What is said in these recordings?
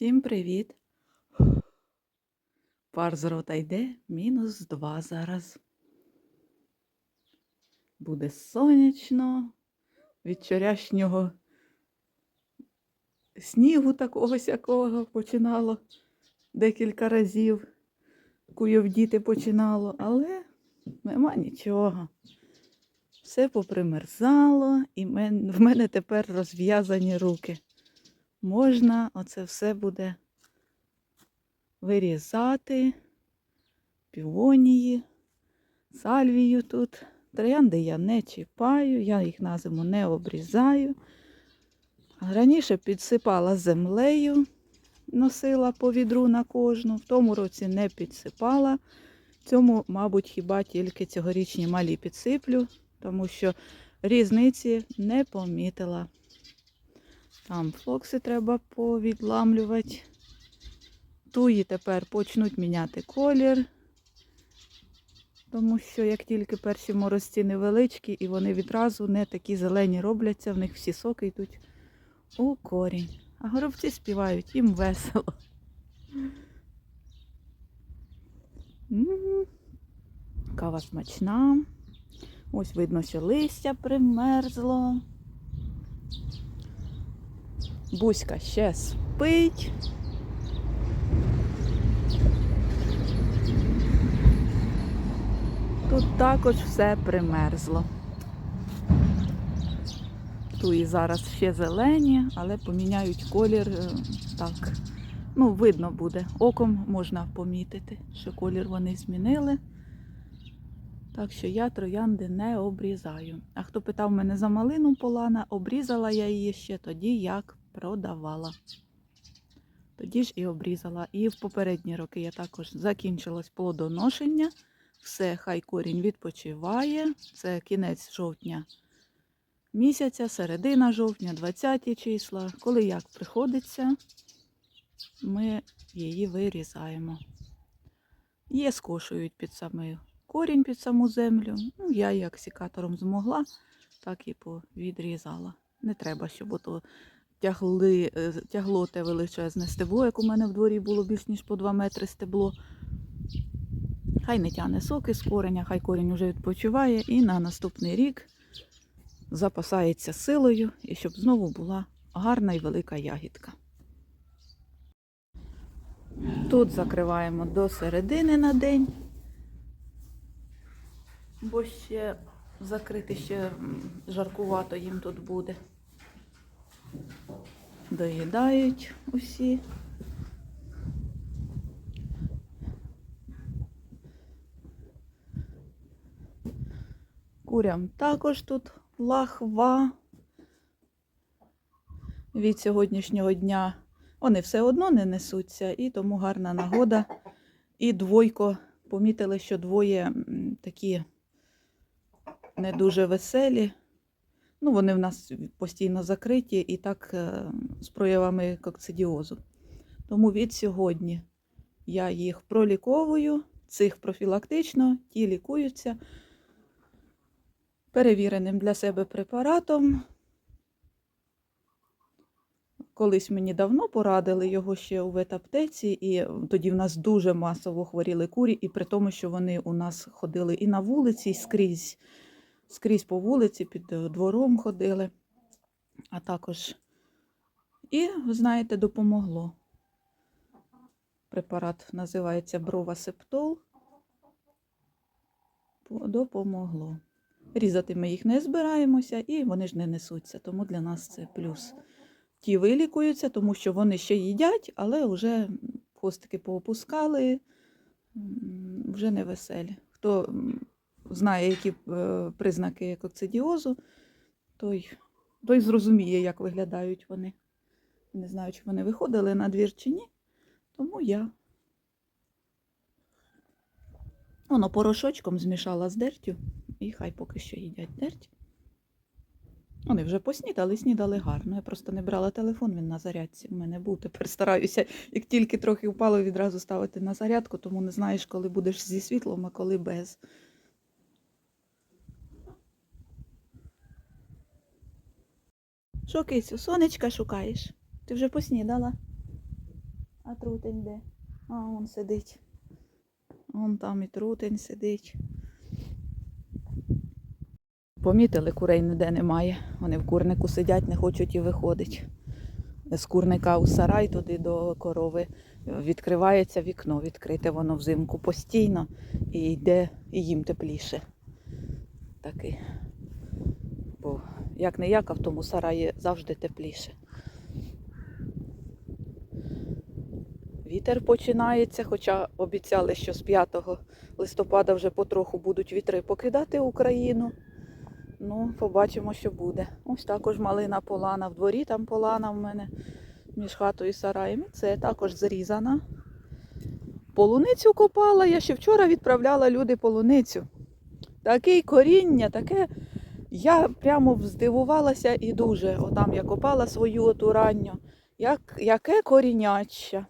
Всім привіт! Пар з рота йде, мінус два зараз. Буде сонячно, від вчорашнього снігу такого сякого починало декілька разів. Куйовдіти починало, але нема нічого. Все попримерзало, і в мене тепер розв'язані руки можна оце все буде вирізати, півонії, сальвію тут. Троянди я не чіпаю, я їх на зиму не обрізаю. Раніше підсипала землею, носила по відру на кожну, в тому році не підсипала. Цьому, мабуть, хіба тільки цьогорічні малі підсиплю, тому що різниці не помітила. Там флокси треба повідламлювати. Туї тепер почнуть міняти колір. Тому що як тільки перші морозці невеличкі, і вони відразу не такі зелені робляться, в них всі соки йдуть у корінь. А горобці співають, їм весело. Кава смачна. Ось видно, що листя примерзло. Буська ще спить. Тут також все примерзло. Туї зараз ще зелені, але поміняють колір е, так. Ну, видно буде. Оком можна помітити, що колір вони змінили. Так що я троянди не обрізаю. А хто питав мене за малину полана, обрізала я її ще тоді, як продавала. Тоді ж і обрізала. І в попередні роки я також закінчилось плодоношення. Все, хай корінь відпочиває. Це кінець жовтня місяця, середина жовтня, 20 числа. Коли як приходиться, ми її вирізаємо. Є скошують під самий корінь під саму землю. Ну, я як сікатором змогла, так і відрізала. Не треба, щоб ото тягли, е, тягло те величезне стебло, як у мене в дворі було більш ніж по 2 метри стебло. Хай не тяне соки з кореня, хай корінь вже відпочиває і на наступний рік запасається силою, і щоб знову була гарна і велика ягідка. Тут закриваємо до середини на день, бо ще закрити ще жаркувато їм тут буде. Доїдають усі. Курям також тут лахва. Від сьогоднішнього дня вони все одно не несуться, і тому гарна нагода. І двойко помітили, що двоє такі не дуже веселі. Ну, вони в нас постійно закриті і так е, з проявами кокцидіозу. Тому від сьогодні я їх проліковую, цих профілактично, ті лікуються перевіреним для себе препаратом. Колись мені давно порадили його ще у ветаптеці, і тоді в нас дуже масово хворіли курі, і при тому, що вони у нас ходили і на вулиці, і скрізь, скрізь по вулиці, під е, двором ходили. А також, і, знаєте, допомогло. Препарат називається Бровасептол. Допомогло. Різати ми їх не збираємося і вони ж не несуться, тому для нас це плюс. Ті вилікуються, тому що вони ще їдять, але вже хвостики поопускали, вже не веселі. Хто знає, які е, признаки кокцидіозу, той, той зрозуміє, як виглядають вони. Не знаю, чи вони виходили на двір чи ні, тому я воно порошочком змішала з дертю. І хай поки що їдять дерть. Вони вже поснідали, снідали гарно. Я просто не брала телефон, він на зарядці в мене був. Тепер стараюся, як тільки трохи впало, відразу ставити на зарядку, тому не знаєш, коли будеш зі світлом, а коли без. Що, кисю, сонечка шукаєш? Ти вже поснідала? А трутень де? А, он сидить. Вон там і трутень сидить. Помітили, курей ніде немає. Вони в курнику сидять, не хочуть і виходить. З курника у сарай туди до корови відкривається вікно, відкрите воно взимку постійно і йде і їм тепліше. Таки. Бо як не як, а в тому сараї завжди тепліше. Вітер починається, хоча обіцяли, що з 5 листопада вже потроху будуть вітри покидати Україну. Ну, побачимо, що буде. Ось також малина полана. В дворі там полана в мене між хатою і сараєм. Це також зрізана. Полуницю копала. Я ще вчора відправляла люди полуницю. Таке коріння, таке. Я прямо здивувалася і дуже. Отам я копала свою оту ранню. Як, яке коріняча.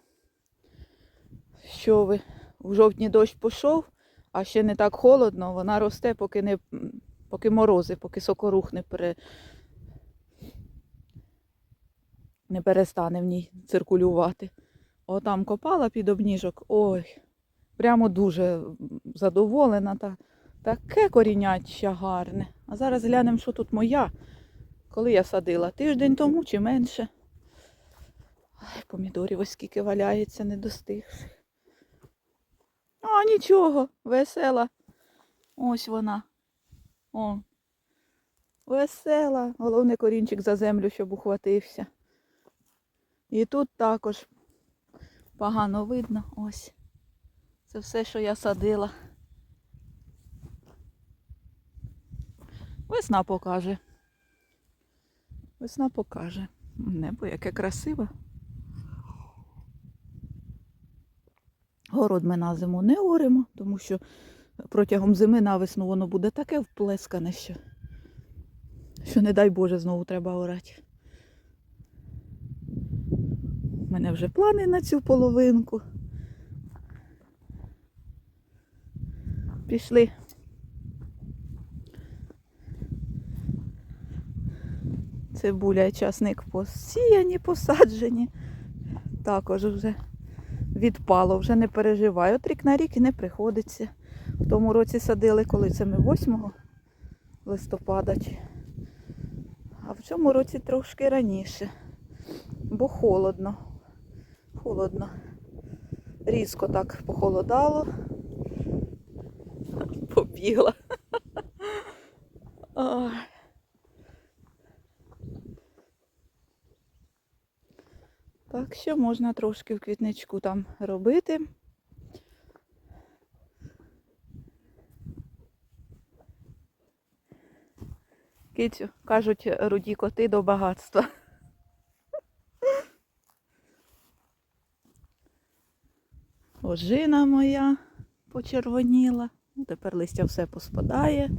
Що ви? В жовтні дощ пішов, а ще не так холодно, вона росте, поки не поки морози, поки сокорух не пере... не перестане в ній циркулювати. Отам копала під обніжок. Ой, прямо дуже задоволена. Та, таке коріняча гарне. А зараз глянемо, що тут моя. Коли я садила? Тиждень тому чи менше. Ай, помідорів ось скільки валяється, не достигших. А, нічого, весела. Ось вона. О. Весела. Головне корінчик за землю, щоб ухватився. І тут також погано видно. Ось. Це все, що я садила. Весна покаже. Весна покаже. Небо яке красиве. Город ми на зиму не оримо, тому що протягом зими на весну воно буде таке вплескане, що, що не дай Боже, знову треба орати. У мене вже плани на цю половинку. Пішли. Цибуля часник посіяні, посаджені. Також вже відпало, вже не переживаю. От рік на рік і не приходиться. В тому році садили, коли це ми 8 листопада. А в цьому році трошки раніше. Бо холодно. Холодно. Різко так похолодало. Побігла. Так що можна трошки в квітничку там робити. Кицю, кажуть, руді коти до багатства. Ожина моя почервоніла. Тепер листя все поспадає.